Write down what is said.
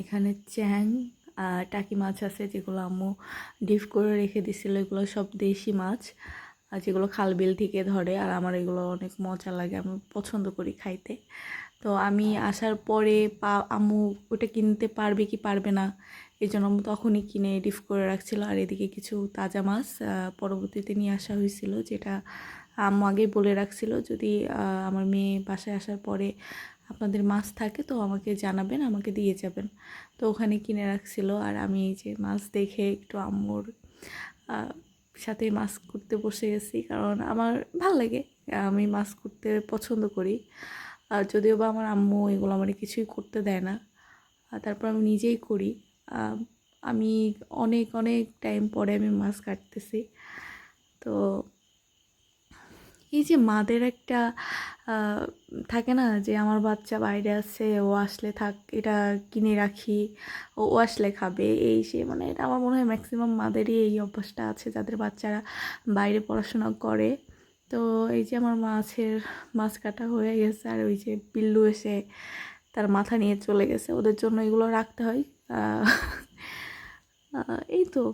এখানে চ্যাং টাকি মাছ আছে যেগুলো আম্মু ডিপ করে রেখে দিছিল। এগুলো সব দেশি মাছ, আর যেগুলো খাল বিল থেকে ধরে, আর আমার এগুলো অনেক মজা লাগে, আমি পছন্দ করি খাইতে। তো আমি আসার পরে পা, আম্মু ওটা কিনতে পারবে কি পারবে না, এই জন্য আম্মু তখনই কিনে ডিপ করে রাখছিল। আর এদিকে কিছু তাজা মাছ পরবর্তীতে নিয়ে আসা হয়েছিল, যেটা আম্মু আগেই বলে রাখছিল, যদি আমার মেয়ে বাসায় আসার পরে আপনাদের মাছ থাকে, তো আমাকে জানাবেন, আমাকে দিয়ে যাবেন। তো ওখানে কিনে রাখছিল, আর আমি এই যে মাছ দেখে একটু আম্মুর সাথে মাছ করতে বসে গেছি, কারণ আমার ভালো লাগে, আমি মাছ করতে পছন্দ করি। আর যদিও বা আমার আম্মু এগুলো আমার কিছুই করতে দেয় না তারপর আমি নিজেই করি আমি অনেক অনেক টাইম পরে আমি মাছ কাটতেছি। তো এই যে মাদের একটা থাকে না যে আমার বাচ্চা বাইরে আছে, ও আসলে থাক, এটা কিনে রাখি, ও ও আসলে খাবে, এই সে মানে এটা আমার মনে হয় ম্যাক্সিমাম মাদেরই এই অভ্যাসটা আছে, যাদের বাচ্চারা বাইরে পড়াশোনা করে। তো এই যে আমার মাছের মাছ কাটা হয়ে গেছে, আর ওই যে পিল্লু এসে তার মাথা নিয়ে চলে গেছে, ওদের জন্য এগুলো রাখতে হয় এই তো।